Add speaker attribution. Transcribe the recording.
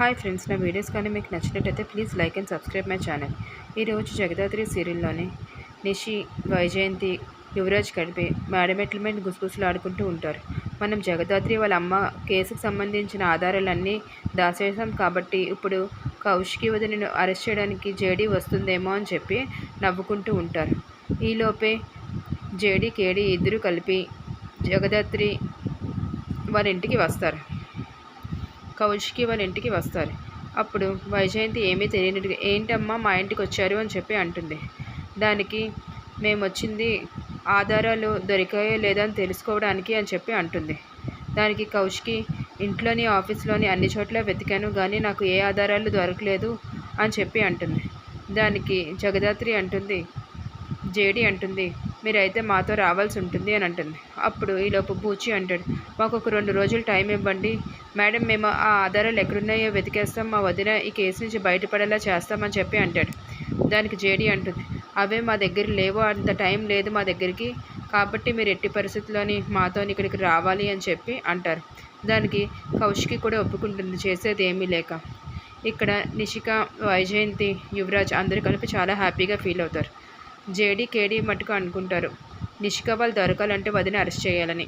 Speaker 1: Hi friends నా videos కానీ మీకు నచ్చినట్టయితే please like and subscribe my channel. ఈరోజు జగదాత్రి సీరియల్లోని నిషి వైజయంతి యువరాజ్ కలిపి మేడమెట్లమెంట్ గుసగుసలు ఆడుకుంటూ ఉంటారు. మనం జగదాత్రి వాళ్ళ అమ్మ కేసుకు సంబంధించిన ఆధారాలన్నీ దాచేసాం కాబట్టి ఇప్పుడు కౌశికి వదిలిని అరెస్ట్ చేయడానికి జేడీ వస్తుందేమో అని చెప్పి నవ్వుకుంటూ ఉంటారు. ఈలోపే జేడీ కేడీ ఇద్దరు కలిపి జగదాత్రి వాళ్ళ ఇంటికి వస్తారు. కౌశికి వాళ్ళ ఇంటికి వస్తారు. అప్పుడు వైజయంతి ఏమీ తెలియనట్టుగా ఏంటమ్మా మా ఇంటికి వచ్చారు? అని చెప్పి అంటుంది. దానికి మేము వచ్చింది ఆధారాలు దొరికాయో లేదో అని తెలుసుకోవడానికి అని చెప్పి అంటుంది. దానికి కౌశికి ఇంట్లోని ఆఫీస్లోని అన్ని చోట్ల వెతికాను కానీ నాకు ఏ ఆధారాలు దొరకలేదు అని చెప్పి అంటుంది. దానికి జగదాత్రి అంటుంది జేడి అంటుంది మీరైతే మాతో రావాల్సి ఉంటుంది అని అంటుంది. అప్పుడు ఈలోపు బూచి అంటాడు మాకు ఒక రెండు రోజులు టైం ఇవ్వండి. మేడం మేము ఆ ఆధారాలు ఎక్కడున్నాయో వెతికేస్తాం. మా వదిన ఈ కేసు నుంచి బయటపడేలా చేస్తామని చెప్పి అంటాడు. దానికి జేడి అంటుంది అవే మా దగ్గర లేవు. అంత టైం లేదు మా దగ్గరికి. కాబట్టి మీరు ఎట్టి పరిస్థితుల్లోని మాతో ఇక్కడికి రావాలి అని చెప్పి అంటారు. దానికి కౌశికి కూడా ఒప్పుకుంటుంది చేసేది ఏమీ లేక. ఇక్కడ నిషిక వైజయంతి యువరాజ్ అందరూ కలిపి చాలా హ్యాపీగా ఫీల్ అవుతారు. జేడీ కేడీ మటుకు అనుకుంటారు. నిషిక వాళ్ళు దొరకాలంటే వదిన అరెస్ట్ చేయాలని.